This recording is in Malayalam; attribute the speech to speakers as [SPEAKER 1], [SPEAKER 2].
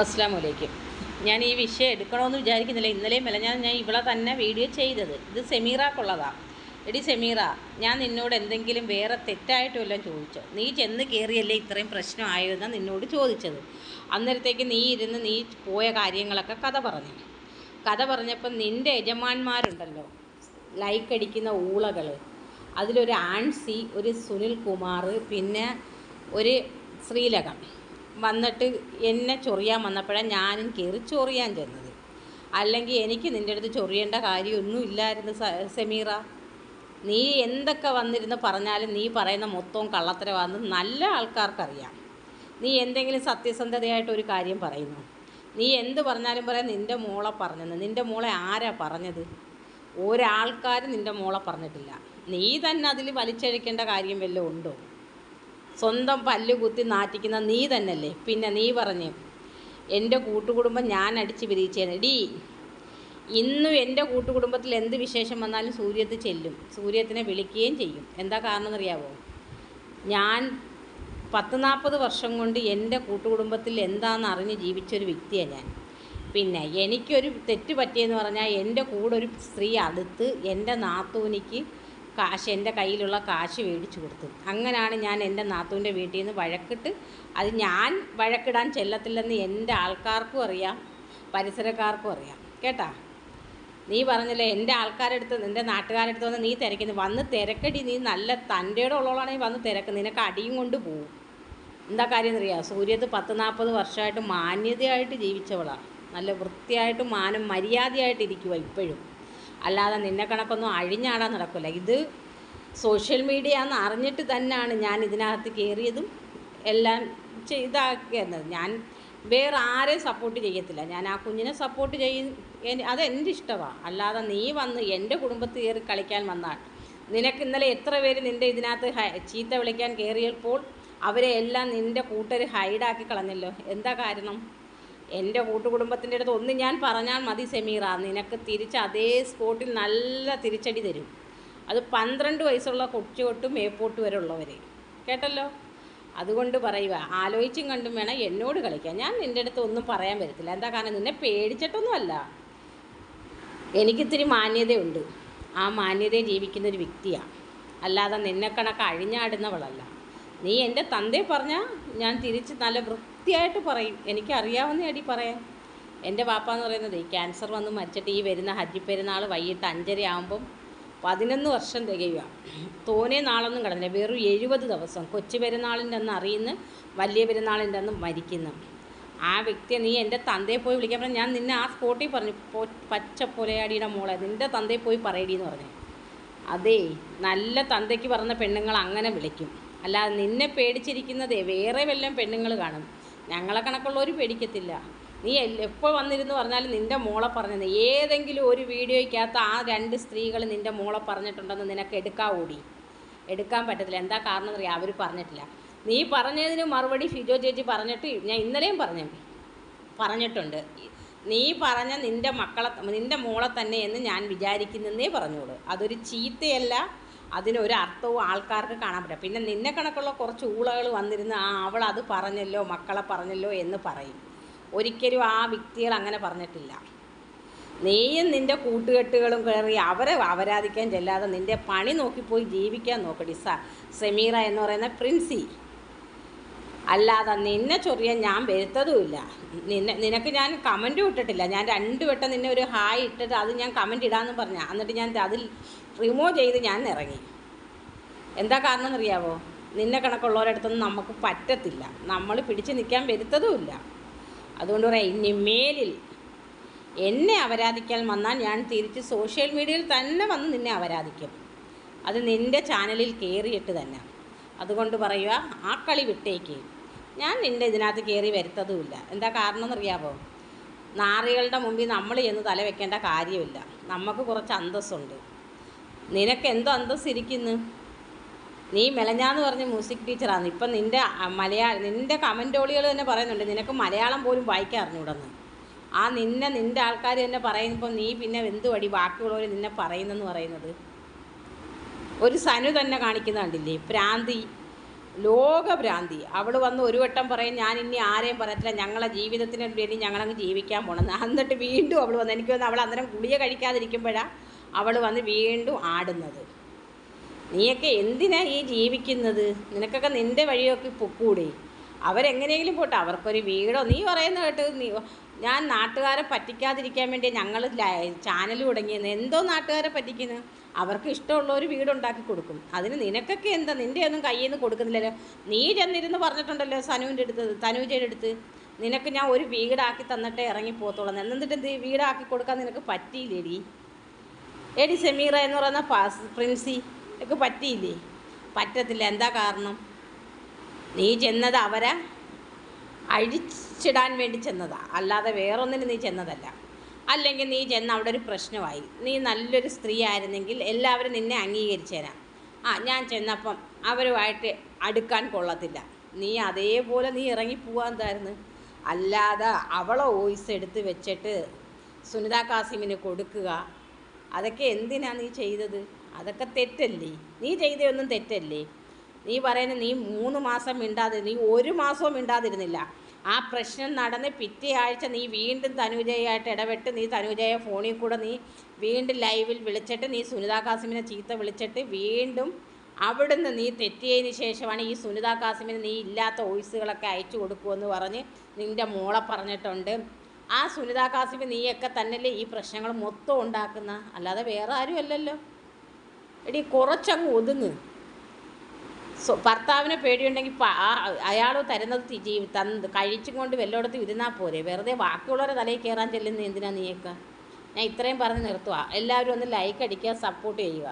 [SPEAKER 1] അസ്സാം വലൈക്കും ഞാൻ ഈ വിഷയം എടുക്കണമെന്ന് വിചാരിക്കുന്നില്ല. ഇന്നലെയും അല്ല ഞാൻ ഞാൻ ഇവിടെ തന്നെ വീഡിയോ ചെയ്തത്. ഇത് സെമീറാക്കുള്ളതാണ് എടി സെമീറ ഞാൻ നിന്നോട് എന്തെങ്കിലും വേറെ തെറ്റായിട്ട് വല്ലതും ചോദിച്ചോ? നീ ചെന്ന് കയറിയല്ലേ ഇത്രയും പ്രശ്നമായതെന്നാണ് നിന്നോട് ചോദിച്ചത്. അന്നേരത്തേക്ക് നീ ഇരുന്ന് നീ പോയ കാര്യങ്ങളൊക്കെ കഥ പറഞ്ഞു. കഥ പറഞ്ഞപ്പം നിന്റെ യജമാന്മാരുണ്ടല്ലോ ലൈക്ക് അടിക്കുന്ന ഊളകൾ അതിലൊരു ആൻസി ഒരു സുനിൽ കുമാർ പിന്നെ ഒരു ശ്രീലകം. വന്നിട്ട് എന്നെ ചൊറിയാൻ വന്നപ്പോഴാണ് ഞാനും കയറി ചൊറിയാൻ ചെന്നത്. അല്ലെങ്കിൽ എനിക്ക് നിന്റെ അടുത്ത് ചൊറിയേണ്ട കാര്യമൊന്നും ഇല്ലായിരുന്നു സെമീറ. നീ എന്തൊക്കെ വന്നിരുന്ന് പറഞ്ഞാലും നീ പറയുന്ന മൊത്തവും കള്ളത്തരമാണെന്ന് നല്ല ആൾക്കാർക്കറിയാം. നീ എന്തെങ്കിലും സത്യസന്ധതയായിട്ട് ഒരു കാര്യം പറയുന്നു. നീ എന്ത് പറഞ്ഞാലും പറയാം നിന്റെ മോളെ പറഞ്ഞെന്ന്. നിന്റെ മോളെ ആരാ പറഞ്ഞത്? ഒരാൾക്കാരും നിന്റെ മോളെ പറഞ്ഞിട്ടില്ല. നീ തന്നെ അതിൽ വലിച്ചഴിക്കേണ്ട കാര്യം വല്ലതും ഉണ്ടോ? സ്വന്തം പല്ല് കുത്തി നാറ്റിക്കുന്ന നീ തന്നല്ലേ പിന്നെ നീ പറഞ്ഞു എന്റെ കൂട്ടുകുടുംബം ഞാൻ അടിച്ച് പിരിച്ചേനെ ഡീ ഇന്നും എന്റെ കൂട്ടുകുടുംബത്തിൽ എന്ത് വിശേഷം വന്നാലും സൂര്യത്ത് ചെല്ലും. സൂര്യത്തിനെ വിളിക്കുകയും ചെയ്യും. എന്താ കാരണം എന്നറിയാവോ ഞാൻ പത്ത് നാൽപ്പത് വർഷം കൊണ്ട് എന്റെ കൂട്ടുകുടുംബത്തിൽ എന്താണെന്ന് അറിഞ്ഞ് ജീവിച്ചൊരു വ്യക്തിയാണ് ഞാൻ. പിന്നെ എനിക്കൊരു തെറ്റ് പറ്റിയെന്ന് പറഞ്ഞാൽ എന്റെ കൂടെ ഒരു സ്ത്രീ അടുത്ത് എന്റെ നാത്തൂനിക്ക് കാശ് എന്റെ കയ്യിലുള്ള കാശ് മേടിച്ചു കൊടുത്തു. അങ്ങനെയാണ് ഞാൻ എന്റെ നാത്തൂന്റെ വീട്ടിൽ നിന്ന് വഴക്കിട്ട് അത് ഞാൻ വഴക്കിടാൻ ചെല്ലത്തില്ലെന്ന് എന്റെ ആൾക്കാർക്കും അറിയാം പരിസരക്കാർക്കും അറിയാം. കേട്ടാ? നീ പറഞ്ഞില്ലേ എന്റെ ആൾക്കാരെടുത്ത് എന്റെ നാട്ടുകാരെടുത്ത് വന്ന് നീ തിരക്കുന്നു. വന്ന് തിരക്കടി നീ നല്ല തന്റെയുടെ ഉള്ളവളാണെങ്കിൽ വന്ന് തിരക്ക് നിനക്ക് അടിയും കൊണ്ട് പോവും. എന്താ കാര്യം എന്നറിയാം സൂര്യത്ത് പത്ത് നാൽപ്പത് വർഷമായിട്ട് മാന്യതയായിട്ട് ജീവിച്ചവളാണ് നല്ല വൃത്തിയായിട്ട് മാനം മര്യാദയായിട്ട് ഇരിക്കുക ഇപ്പോഴും. അല്ലാതെ നിന്നെ കണക്കൊന്നും അഴിഞ്ഞാടാൻ നടക്കില്ല ഇത് സോഷ്യൽ മീഡിയ എന്ന് അറിഞ്ഞിട്ട് തന്നെയാണ് ഞാൻ ഇതിനകത്ത് കയറിയതും എല്ലാം ചെയ്താക്കിയത് ഞാൻ വേറെ ആരെയും സപ്പോർട്ട് ചെയ്യത്തില്ല. ഞാൻ ആ കുഞ്ഞിനെ സപ്പോർട്ട് ചെയ്യും. അത് എന്റെ ഇഷ്ടമാണ് അല്ലാതെ നീ വന്ന് എന്റെ കുടുംബത്തിൽ കയറി കളിക്കാൻ വന്നാൽ നിനക്ക് ഇന്നലെ എത്ര പേര് നിന്റെ ഇതിനകത്ത് ചീത്ത വിളിക്കാൻ കയറിയപ്പോൾ അവരെ എല്ലാം നിന്റെ കൂട്ടർ ഹൈഡാക്കി കളഞ്ഞല്ലോ. എന്താ കാരണം? എന്റെ കൂട്ടുകുടുംബത്തിന്റെ അടുത്ത് ഒന്ന് ഞാൻ പറഞ്ഞാൽ മതി സെമീറ നിനക്ക് തിരിച്ച് അതേ സ്പോട്ടിൽ നല്ല തിരിച്ചടി തരും. അത് പന്ത്രണ്ട് വയസ്സുള്ള കൊച്ചു തൊട്ട് മേപ്പോട്ട് വരെ ഉള്ളവർ കേട്ടല്ലോ? അതുകൊണ്ട് പറയുക ആലോചിച്ചും കണ്ടും വേണം എന്നോട് കളിക്കാൻ. ഞാൻ നിന്റെ അടുത്ത് ഒന്നും പറയാൻ വരത്തില്ല. എന്താ കാരണം? നിന്നെ പേടിച്ചിട്ടൊന്നുമല്ല. എനിക്കിത്തിരി മാന്യതയുണ്ട്. ആ മാന്യതയെ ജീവിക്കുന്ന ഒരു വ്യക്തിയാണ് അല്ലാതെ നിന്നെ കണക്ക് അഴിഞ്ഞാടുന്നവളല്ല. നീ എന്റെ തന്തയെ പറഞ്ഞാൽ ഞാൻ തിരിച്ച് നല്ല വൃത്തിയായിട്ട് പറയും. എനിക്കറിയാവുന്ന അടി പറയാൻ. എന്റെ പാപ്പ എന്ന് പറയുന്നത് ക്യാൻസർ വന്ന് മരിച്ചിട്ട് ഈ വരുന്ന ഹജ്ജി പെരുന്നാൾ വൈകിട്ട് അഞ്ചര ആകുമ്പം പതിനൊന്ന് വർഷം തികയുക തോനെ നാളൊന്നും കടന്നില്ല. വെറും എഴുപത് ദിവസം കൊച്ചു പെരുന്നാളിന്റെ അന്ന് അറിയുന്ന വലിയ പെരുന്നാളിന്റെ അന്ന് മരിക്കുന്നു. ആ വ്യക്തിയെ നീ എന്റെ തന്തയെ പോയി വിളിക്കാൻ പറഞ്ഞു. ഞാൻ നിന്നെ ആ സ്പോട്ടിൽ പറഞ്ഞു. പച്ച പൊലയാടിയുടെ മോളെ നിന്റെ തന്തയെ പോയി പറയടി എന്ന് പറഞ്ഞു. അതേ നല്ല തന്തയ്ക്ക് പറഞ്ഞ പെണ്ണുങ്ങൾ അങ്ങനെ വിളിക്കും. അല്ലാതെ നിന്നെ പേടിച്ചിരിക്കുന്നതേ വേറെ വല്ലതും പെണ്ണുങ്ങൾ കാണും. ഞങ്ങളെ കണക്കുള്ളവർ പേടിക്കത്തില്ല. നീ എപ്പോൾ വന്നിരുന്നു പറഞ്ഞാലും നിന്റെ മോളെ പറഞ്ഞത് ഏതെങ്കിലും ഒരു വീഡിയോയ്ക്കകത്ത് ആ രണ്ട് സ്ത്രീകൾ നിന്റെ മോളെ പറഞ്ഞിട്ടുണ്ടെന്ന് നിനക്ക് എടുക്കാൻ ഓടി എടുക്കാൻ പറ്റത്തില്ല. എന്താ കാരണം എന്നറിയാം അവർ പറഞ്ഞിട്ടില്ല. നീ പറഞ്ഞതിന് മറുപടി ഫിജോ ചേച്ചി പറഞ്ഞിട്ട് ഞാൻ ഇന്നലെയും പറഞ്ഞു. പറഞ്ഞിട്ടുണ്ട്. നീ പറഞ്ഞ നിന്റെ മക്കളെ നിന്റെ മോളെ തന്നെ എന്ന് ഞാൻ വിചാരിക്കുന്നതേ പറഞ്ഞോളൂ. അതൊരു ചീത്തയല്ല. അതിനൊരു അർത്ഥവും ആൾക്കാർക്ക് കാണാൻ പറ്റില്ല. പിന്നെ നിന്നെ കണക്കുള്ള കുറച്ച് ഊളകൾ വന്നിരുന്ന് ആ അവൾ അത് പറഞ്ഞല്ലോ മക്കളെ പറഞ്ഞല്ലോ എന്ന് പറയും. ഒരിക്കലും ആ വ്യക്തികൾ അങ്ങനെ പറഞ്ഞിട്ടില്ല. നീയും നിന്റെ കൂട്ടുകെട്ടുകളും കയറി അവരെ അപരാധിക്കാൻ ചെല്ലാതെ നിന്റെ പണി നോക്കിപ്പോയി ജീവിക്കാൻ നോക്കടി സ സെമീറ എന്ന് പറയുന്ന പ്രിൻസി. അല്ലാതെ നിന്നെ ചൊറിയാൻ ഞാൻ വരുത്തതുമില്ല. നിന്നെ നിനക്ക് ഞാൻ കമന്റും ഇട്ടിട്ടില്ല. ഞാൻ രണ്ട് വട്ടം നിന്നെ ഒരു ഹായ് ഇട്ടിട്ട് അത് ഞാൻ കമന്റ് ഇടാമെന്ന് പറഞ്ഞാൽ എന്നിട്ട് ഞാൻ അതിൽ റിമൂവ് ചെയ്ത് ഞാൻ ഇറങ്ങി. എന്താ കാരണം എന്നറിയാവോ നിന്നെ കണക്കുള്ളവരടുത്തൊന്നും നമുക്ക് പറ്റത്തില്ല. നമ്മൾ പിടിച്ച് നിൽക്കാൻ വരുത്തതുമില്ല. അതുകൊണ്ട് പറയാം ഇനി മേലിൽ എന്നെ അപരാധിക്കാൻ വന്നാൽ ഞാൻ തിരിച്ച് സോഷ്യൽ മീഡിയയിൽ തന്നെ വന്ന് നിന്നെ അപരാധിക്കും അത് നിന്റെ ചാനലിൽ കയറിയിട്ട് തന്നെ. അതുകൊണ്ട് പറയുക ആ കളി വിട്ടേക്ക്. ഞാൻ നിന്റെ ഇതിനകത്ത് കയറി വരുത്തതുമില്ല. എന്താ കാരണം എന്നറിയാമോ നാറികളുടെ മുമ്പിൽ നമ്മൾ ചെന്ന് തല വെക്കേണ്ട കാര്യമില്ല. നമുക്ക് കുറച്ച് അന്തസ്സുണ്ട്. നിനക്ക് എന്തോ അന്തസ് ഇരിക്കുന്നു നീ മെലഞ്ഞാന്ന് പറഞ്ഞ മ്യൂസിക് ടീച്ചറാണ് ഇപ്പം നിന്റെ മലയാളം നിന്റെ കമന്റോളികൾ തന്നെ പറയുന്നുണ്ട്. നിനക്ക് മലയാളം പോലും വായിക്കാൻ അറിഞ്ഞൂടെന്ന്. ആ നിന്നെ നിന്റെ ആൾക്കാർ തന്നെ പറയുമ്പോൾ നീ പിന്നെ എന്ത് വടി ബാക്കിയുള്ളവർ നിന്നെ പറയുന്നെന്ന് പറയുന്നത്? ഒരു സനു തന്നെ കാണിക്കുന്ന കണ്ടില്ലേ? പ്രാന്തി ലോകഭ്രാന്തി. അവൾ വന്ന് ഒരു വട്ടം പറയും ഞാൻ ഇനി ആരെയും പറയത്തില്ല. ഞങ്ങളെ ജീവിതത്തിന് വേണ്ടി ഞങ്ങളങ്ങ് ജീവിക്കാൻ പോകണം എന്നിട്ട് വീണ്ടും അവൾ വന്ന് എനിക്ക് തോന്നുന്നു അവൾ അന്നേരം ഗുളിക കഴിക്കാതിരിക്കുമ്പോഴാണ് അവൾ വന്ന് വീണ്ടും ആടുന്നത്. നീയൊക്കെ എന്തിനാ ഈ ജീവിക്കുന്നത്? നിനക്കൊക്കെ നിന്റെ വഴിയൊക്കെ പൊക്കൂടെ. അവരെങ്ങനെയെങ്കിലും പോട്ടെ. അവർക്കൊരു വീടോ നീ പറയുന്ന കേട്ട് നീ ഞാൻ നാട്ടുകാരെ പറ്റിക്കാതിരിക്കാൻ വേണ്ടി ഞങ്ങൾ ചാനൽ തുടങ്ങിയെന്ന് എന്തോ നാട്ടുകാരെ പറ്റിക്കുന്നു. അവർക്ക് ഇഷ്ടമുള്ള ഒരു വീടുണ്ടാക്കി കൊടുക്കും. അതിന് നിനക്കൊക്കെ എന്താ? നിന്റെ ഒന്നും കയ്യിൽ നിന്ന് കൊടുക്കുന്നില്ലല്ലോ. നീ ചെന്നിരുന്ന് പറഞ്ഞിട്ടുണ്ടല്ലോ സനുവിന്റെ അടുത്ത് തനൂജയുടെ അടുത്ത്. നിനക്ക് ഞാൻ ഒരു വീടാക്കി തന്നിട്ടേ ഇറങ്ങി പോകത്തുള്ളൂ എന്നിട്ട് എന്ത് വീടാക്കി കൊടുക്കാൻ നിനക്ക് പറ്റിയില്ലേടി? എടി സെമീറ എന്ന് പറയുന്ന പാസ് പ്രിൻസി ഒക്കെ പറ്റിയില്ലേ? പറ്റത്തില്ല. എന്താ കാരണം? നീ ചെന്നത് അവരെ അഴിച്ചിടാൻ വേണ്ടി ചെന്നതാ. അല്ലാതെ വേറൊന്നിന് നീ ചെന്നതല്ല. അല്ലെങ്കിൽ നീ ചെന്ന് അവിടെ ഒരു പ്രശ്നമായി. നീ നല്ലൊരു സ്ത്രീ ആയിരുന്നെങ്കിൽ എല്ലാവരും നിന്നെ അംഗീകരിച്ചേരാം ആ ഞാൻ ചെന്നപ്പം അവരുമായിട്ട് അടുക്കാൻ കൊള്ളത്തില്ല. നീ അതേപോലെ നീ ഇറങ്ങി പോകാന്തായിരുന്നു അല്ലാതെ അവളെ വോയിസ് എടുത്ത് വെച്ചിട്ട് സുനിത കാസിമിന് കൊടുക്കുക. അതൊക്കെ എന്തിനാണ് നീ ചെയ്തത്? അതൊക്കെ തെറ്റല്ലേ? നീ ചെയ്തതൊന്നും തെറ്റല്ലേ? നീ പറയുന്നത് നീ മൂന്ന് മാസം മിണ്ടാതെ നീ ഒരു മാസവും മിണ്ടാതിരുന്നില്ല. ആ പ്രശ്നം നടന്ന് പിറ്റേ ആഴ്ച നീ വീണ്ടും തനുജയായിട്ട് ഇടപെട്ട് നീ തനുജയെ ഫോണിൽ കൂടെ നീ വീണ്ടും ലൈവിൽ വിളിച്ചിട്ട് നീ സുനിത കാസിമിനെ ചീത്ത വിളിച്ചിട്ട് വീണ്ടും അവിടുന്ന് നീ തെറ്റിയതിന് ശേഷമാണ് ഈ സുനിത കാസിമിന് നീ ഇല്ലാത്ത വോയിസുകളൊക്കെ അയച്ചു കൊടുക്കുമെന്ന് പറഞ്ഞ് നിന്റെ മോളെ പറഞ്ഞിട്ടുണ്ട്. ആ സുനിത കാസിമി നീയൊക്കെ തന്നെയല്ലേ ഈ പ്രശ്നങ്ങൾ മൊത്തം ഉണ്ടാക്കുന്ന? അല്ലാതെ വേറെ ആരും അല്ലല്ലോ. എടി കുറച്ചങ്ങ് ഒതുങ്ങ്. ഭർത്താവിനെ പേടിയുണ്ടെങ്കിൽ അയാൾ തരുന്നത് തന്നത് തന്ന് കഴിച്ചും കൊണ്ട് വെല്ലോടത്ത് ഇരുന്നാൽ പോരെ. വെറുതെ ബാക്കിയുള്ളവരെ തലയിൽ കയറാൻ ചെല്ലുന്ന എന്തിനാ നീയൊക്കെ? ഞാൻ ഇത്രയും പറഞ്ഞ് നിർത്തുക എല്ലാവരും ഒന്ന് ലൈക്ക് അടിക്കുക സപ്പോർട്ട് ചെയ്യുക.